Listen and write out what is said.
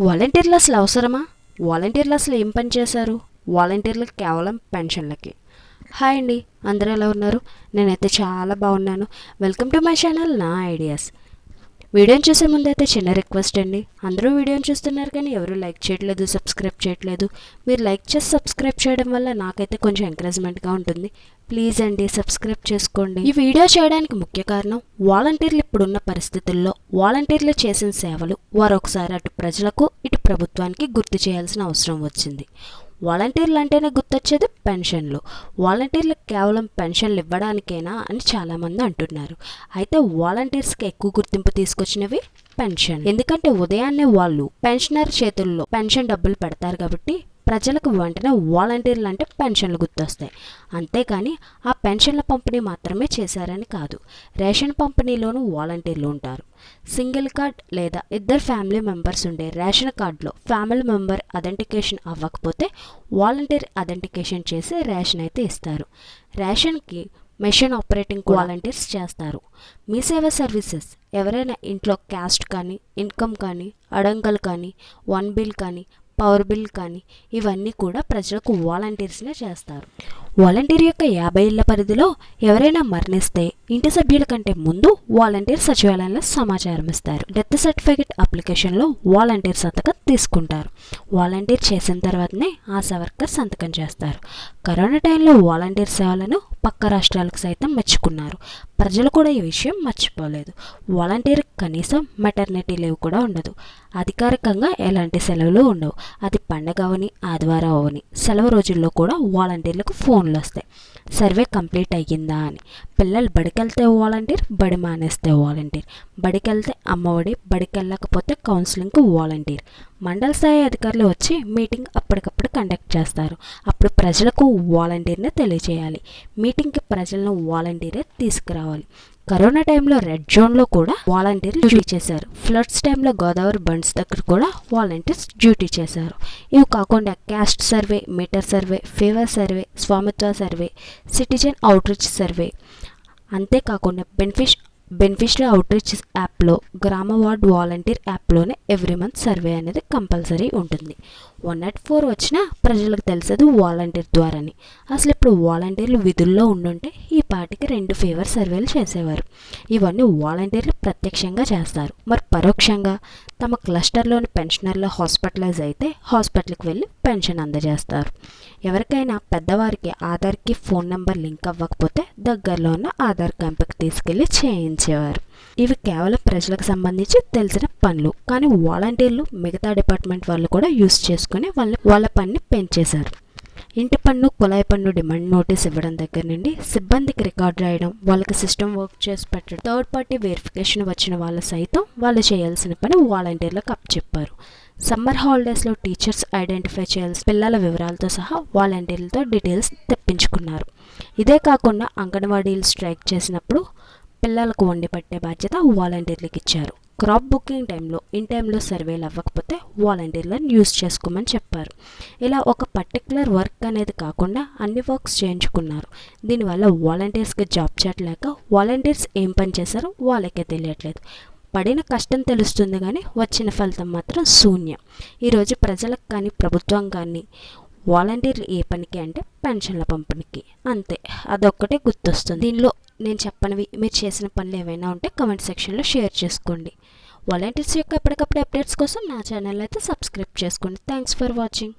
వాలంటీర్లు అసలు అవసరమా? వాలంటీర్లు అసలు ఏం పని చేశారు? వాలంటీర్లు కేవలం పెన్షన్లకి. హాయ్ అండి అందరూ ఎలా ఉన్నారు? నేనైతే చాలా బాగున్నాను. వెల్కమ్ టు మై ఛానల్ నా ఐడియాస్. వీడియోని చూసే ముందు అయితే చిన్న రిక్వెస్ట్ అండి. అందరూ వీడియోని చూస్తున్నారు కానీ ఎవరు లైక్ చేయట్లేదు సబ్స్క్రైబ్ చేయట్లేదు. మీరు లైక్ చేసి సబ్స్క్రైబ్ చేయడం వల్ల నాకైతే కొంచెం ఎంకరేజ్మెంట్గా ఉంటుంది. ప్లీజ్ అండి సబ్స్క్రైబ్ చేసుకోండి. ఈ వీడియో చేయడానికి ముఖ్య కారణం వాలంటీర్లు ఇప్పుడున్న పరిస్థితుల్లో వాలంటీర్లు చేసిన సేవలు వారు ఒకసారి అటు ప్రజలకు ఇటు ప్రభుత్వానికి గుర్తు చేయాల్సిన అవసరం వచ్చింది. వాలంటీర్లు అంటేనే గుర్తొచ్చేది పెన్షన్లు. వాలంటీర్లు కేవలం పెన్షన్లు ఇవ్వడానికేనా అని చాలామంది అంటున్నారు. అయితే వాలంటీర్స్కి ఎక్కువ గుర్తింపు తీసుకొచ్చినవి పెన్షన్. ఎందుకంటే ఉదయాన్నే వాళ్ళు పెన్షనర్ చేతుల్లో పెన్షన్ డబ్బులు పెడతారు కాబట్టి ప్రజలకు వెంటనే వాలంటీర్లు అంటే పెన్షన్లు గుర్తొస్తాయి. అంతేకాని ఆ పెన్షన్ల పంపిణీ మాత్రమే చేశారని కాదు. రేషన్ పంపిణీలోనూ వాలంటీర్లు ఉంటారు. సింగిల్ కార్డ్ లేదా ఇద్దరు ఫ్యామిలీ మెంబర్స్ ఉండే రేషన్ కార్డులో ఫ్యామిలీ మెంబర్ అథెంటికేషన్ అవ్వకపోతే వాలంటీర్ అథెంటికేషన్ చేసి రేషన్ అయితే ఇస్తారు. రేషన్కి మెషిన్ ఆపరేటింగ్ వాలంటీర్స్ చేస్తారు. మీ సేవ సర్వీసెస్ ఎవరైనా ఇంట్లో క్యాస్ట్ కానీ ఇన్కమ్ కానీ అడంగల్ కానీ వన్ బిల్ కానీ పవర్ బిల్ కానీ ఇవన్నీ కూడా ప్రజలకు వాలంటీర్స్నే చేస్తారు. వాలంటీర్ యొక్క యాభై ఏళ్ళ పరిధిలో ఎవరైనా మరణిస్తే ఇంటి సభ్యుల కంటే ముందు వాలంటీర్ సచివాలయంలో సమాచారం ఇస్తారు. డెత్ సర్టిఫికేట్ అప్లికేషన్లో వాలంటీర్ సంతకం తీసుకుంటారు. వాలంటీర్ చేసిన తర్వాతనే ఆశా వర్కర్ సంతకం చేస్తారు. కరోనా టైంలో వాలంటీర్ సేవలను పక్క రాష్ట్రాలకు సైతం మెచ్చుకున్నారు. ప్రజలు కూడా ఈ విషయం మర్చిపోలేదు. వాలంటీర్ కనీసం మెటర్నిటీ లీవ్ కూడా ఉండదు. అధికారికంగా ఎలాంటి సెలవులు ఉండవు. అది పండగ అవని ఆదివారం అవని సెలవు రోజుల్లో కూడా వాలంటీర్లకు ఫోన్ ఫోన్లు వస్తాయి సర్వే కంప్లీట్ అయ్యిందా అని. పిల్లలు బడికెళ్తే వాలంటీర్ బడి మానేస్తే వాలంటీర్. బడికెళ్తే అమ్మఒడి బడికెళ్ళకపోతే కౌన్సిలింగ్కు వాలంటీర్. మండల స్థాయి అధికారులు వచ్చి మీటింగ్ అప్పటికప్పుడు కండక్ట్ చేస్తారు. అప్పుడు ప్రజలకు వాలంటీర్ని తెలియజేయాలి మీటింగ్కి ప్రజలను వాలంటీరే తీసుకురావాలి. కరోనా టైంలో రెడ్ జోన్లో కూడా వాలంటీర్లు డ్యూటీ చేశారు. ఫ్లడ్స్ టైంలో గోదావరి బండ్స్ దగ్గర కూడా వాలంటీర్స్ డ్యూటీ చేశారు. ఇవి కాకుండా caste survey meter survey fever survey Swamitva survey citizen outreach survey. అంతేకాకుండా బెనిఫిష్ బెనిఫిషరీ అవుట్రీచ్ యాప్లో గ్రామ వార్డ్ వాలంటీర్ యాప్లోనే ఎవ్రీ మంత్ సర్వే అనేది కంపల్సరీ ఉంటుంది. వన్ నాట్ ఫోర్ వచ్చినా ప్రజలకు తెలిసేది వాలంటీర్ ద్వారాని. అసలు ఇప్పుడు వాలంటీర్లు విధుల్లో ఉండుంటే ఈ పాటికి రెండు ఫీవర్ సర్వేలు చేసేవారు. ఇవన్నీ వాలంటీర్లు ప్రత్యక్షంగా చేస్తారు. మరి పరోక్షంగా తమ క్లస్టర్లోని పెన్షనర్లు హాస్పిటలైజ్ అయితే హాస్పిటల్కి వెళ్ళి పెన్షన్ అందజేస్తారు. ఎవరికైనా పెద్దవారికి ఆధార్కి ఫోన్ నెంబర్ లింక్ అవ్వకపోతే దగ్గరలో ఉన్న ఆధార్ క్యాంప్కి తీసుకెళ్ళి చేయించేవారు. ఇవి కేవలం ప్రజలకు సంబంధించి తెలిసిన పనులు. కానీ వాలంటీర్లు మిగతా డిపార్ట్మెంట్ వాళ్ళు కూడా యూస్ చేసుకుని వాళ్ళ వాళ్ళ పనిని పెంచేశారు. ఇంటి పన్ను కుళాయి పన్ను డిమాండ్ నోటీస్ ఇవ్వడం దగ్గర నుండి సిబ్బందికి రికార్డ్ రాయడం వాళ్ళకి సిస్టమ్ వర్క్ చేసి పెట్టడం థర్డ్ పార్టీ వెరిఫికేషన్ వచ్చిన వాళ్ళు సైతం వాళ్ళు చేయాల్సిన పని వాలంటీర్లకు అప్పచెప్పారు. సమ్మర్ హాలిడేస్లో టీచర్స్ ఐడెంటిఫై చేయాల్సిన పిల్లల వివరాలతో సహా వాలంటీర్లతో డీటెయిల్స్ తెప్పించుకున్నారు. ఇదే కాకుండా అంగన్వాడీలు స్ట్రైక్ చేసినప్పుడు పిల్లలకు వండి పట్టే బాధ్యత వాలంటీర్లకు ఇచ్చారు. క్రాప్ బుకింగ్ టైంలో ఇన్ టైంలో సర్వేలు అవ్వకపోతే వాలంటీర్లను యూస్ చేసుకోమని చెప్పారు. ఇలా ఒక పర్టికులర్ వర్క్ అనేది కాకుండా అన్ని వర్క్స్ చేయించుకున్నారు. దీనివల్ల వాలంటీర్స్కి జాబ్ చేయట్లేక వాలంటీర్స్ ఏం పని చేశారో వాళ్ళకే తెలియట్లేదు. పడిన కష్టం తెలుస్తుంది కానీ వచ్చిన ఫలితం మాత్రం శూన్యం. ఈరోజు ప్రజలకు కానీ ప్రభుత్వం కానీ వాలంటీర్ ఏ పనికి అంటే పెన్షన్ల పంపిణీకి. అంతే అదొక్కటే గుర్తొస్తుంది. దీనిలో నేను చెప్పనివి మీరు చేసిన పనులు ఏమైనా ఉంటే కమెంట్ సెక్షన్లో షేర్ చేసుకోండి. వాలంటీర్స్ యొక్క ఎప్పటికప్పుడు అప్డేట్స్ కోసం నా ఛానల్ అయితే సబ్స్క్రైబ్ చేసుకోండి. Thanks for watching